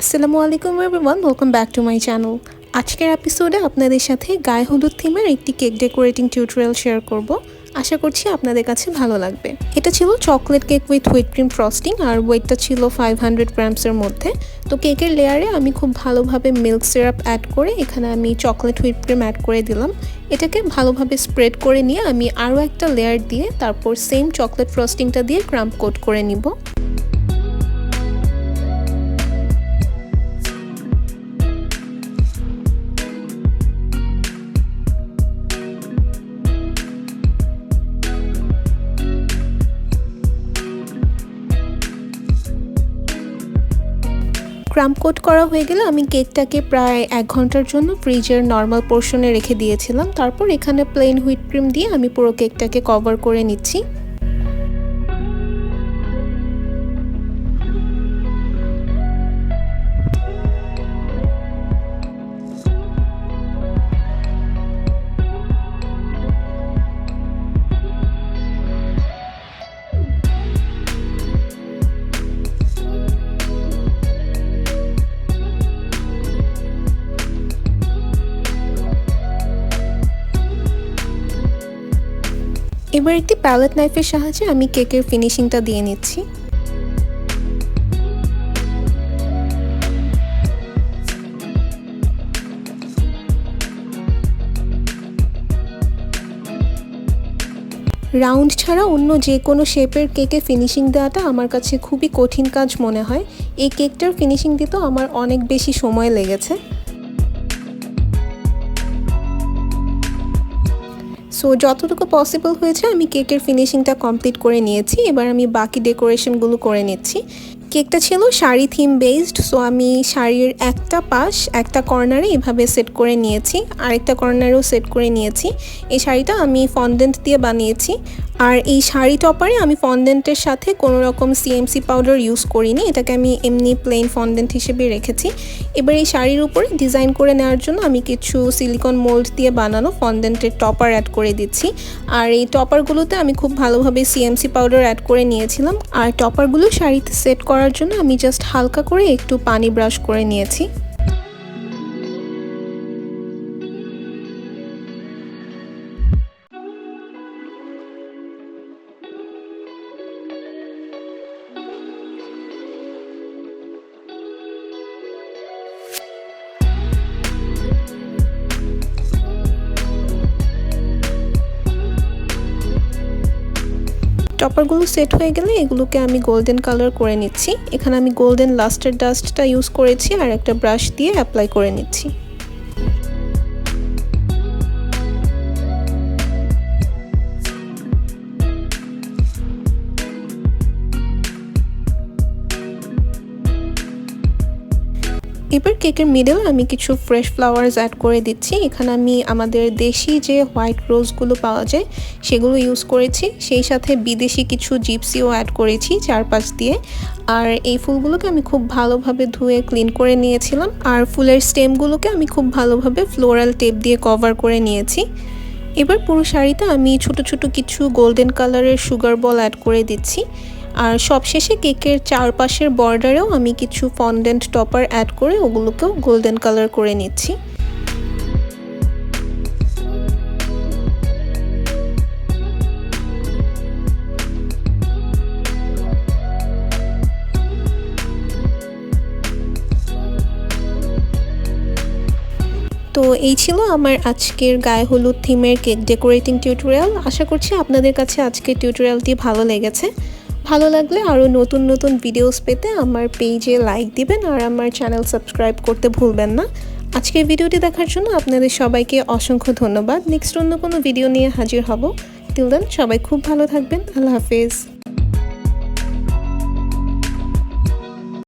আসসালামু আলাইকুম everyone welcome back to my channel আজকের এপিসোডে আপনাদের সাথে গায়ে হলুদ থিমের একটি কেক ডেকোরেটিং টিউটোরিয়াল শেয়ার করব। আশা করছি আপনাদের কাছে ভালো লাগবে। এটা ছিল chocolate cake with wheat cream frosting আর ওয়েটটা ছিল ফাইভ হান্ড্রেড গ্রামসের মধ্যে। তো কেকের লেয়ারে আমি খুব ভালোভাবে মিল্ক সিরাপ অ্যাড করে এখানে আমি চকলেট হুইট ক্রিম অ্যাড করে দিলাম। এটাকে ভালোভাবে স্প্রেড করে নিয়ে আমি আরও একটা লেয়ার দিয়ে তারপর সেম চকলেট ফ্রস্টিংটা দিয়ে ক্রাম্প কোট করে নিব। ক্রাম্প কোট করা হয়ে গেলে আমি কেকটাকে প্রায় এক ঘণ্টার জন্য ফ্রিজের নর্মাল পোর্শনে রেখে দিয়েছিলাম। তারপর এখানে প্লেন হুইট ক্রিম দিয়ে আমি পুরো কেকটাকে কভার করে নিচ্ছি। এবার একটি প্যালেট নাইফের সাহায্যে আমি কেকের ফিনিশিংটা দিয়ে নিচ্ছি। রাউন্ড ছাড়া অন্য যে কোনো শেপের কেকে ফিনিশিং দেওয়াটা আমার কাছে খুবই কঠিন কাজ মনে হয়। এই কেকটার ফিনিশিং দিতেও আমার অনেক বেশি সময় লেগেছে। সো যতটুকু পসিবল হয়েছে, আমি কেকের ফিনিশিংটা কমপ্লিট করে নিয়েছি। এবার আমি বাকি ডেকোরেশনগুলো করে নিচ্ছি। কেকটা ছিল শাড়ি থিম বেসড সো আমি শাড়ির একটা পাশ, একটা কর্নারে এভাবে সেট করে নিয়েছি। আরেকটা কর্নারেও সেট করে নিয়েছি। এই শাড়িটা আমি ফন্ডেন্ট দিয়ে বানিয়েছি। আর এই শাড়ি টপারে আমি ফন্ডেন্টের সাথে কোনো রকম সিএমসি পাউডার ইউজ করিনি। এটাকে আমি এমনি প্লেন ফন্ডেন্ট হিসেবে রেখেছি। এবার এই শাড়ির উপরে ডিজাইন করে নেওয়ার জন্য আমি কিছু সিলিকন মোল্ড দিয়ে বানানো ফন্ডেন্টের টপার অ্যাড করে দিচ্ছি। আর এই টপারগুলোতে আমি খুব ভালোভাবে সিএমসি পাউডার অ্যাড করে নিয়েছিলাম। আর টপারগুলো শাড়িতে সেট করার জন্য আমি জাস্ট হালকা করে একটু পানি ব্রাশ করে নিয়েছি। টপারগুলো সেট হয়ে গেলে এগুলোকে আমি গোল্ডেন কালার করে নিচ্ছি। এখানে আমি গোল্ডেন লাস্টের ডাস্টটা ইউজ করেছি আর একটা ব্রাশ দিয়ে অ্যাপ্লাই করে নিচ্ছি। এবার কেকের মিডেল আমি কিছু ফ্রেশ ফ্লাওয়ার্স অ্যাড করে দিচ্ছি। এখানে আমি আমাদের দেশি যে হোয়াইট রোজগুলো পাওয়া যায়, সেগুলো ইউজ করেছি। সেই সাথে বিদেশি কিছু জিপসিও অ্যাড করেছি চারপাশ দিয়ে। আর এই ফুলগুলোকে আমি খুব ভালোভাবে ধুয়ে ক্লিন করে নিয়েছিলাম। আর ফুলের স্টেমগুলোকে আমি খুব ভালোভাবে ফ্লোরাল টেপ দিয়ে কভার করে নিয়েছি। এবার পুরো শাড়িতে আমি ছোট ছোট কিছু গোল্ডেন কালারের সুগার বল অ্যাড করে দিচ্ছি। আর সবশেষে কেকের চারপাশের বর্ডারেও আমি কিছু ফন্ডেন্ট টপার অ্যাড করে ওগুলোকেও গোল্ডেন কালার করে নিচ্ছি। তো এই ছিল আমার আজকের গায়ে হলুদ থিমের কেক ডেকোরেটিং টিউটোরিয়াল আশা করছি আপনাদের কাছে আজকের টিউটোরিয়ালটি ভালো লেগেছে। ভালো লাগলে আরও নতুন নতুন ভিডিওস পেতে আমার পেজে লাইক দিবেন আর আমার চ্যানেল সাবস্ক্রাইব করতে ভুলবেন না। আজকের ভিডিওটি দেখার জন্য আপনাদের সবাইকে অসংখ্য ধন্যবাদ। নেক্সট অন্য কোনো ভিডিও নিয়ে হাজির হব। তিল দেন সবাই খুব ভালো থাকবেন। আল্লাহ হাফেজ।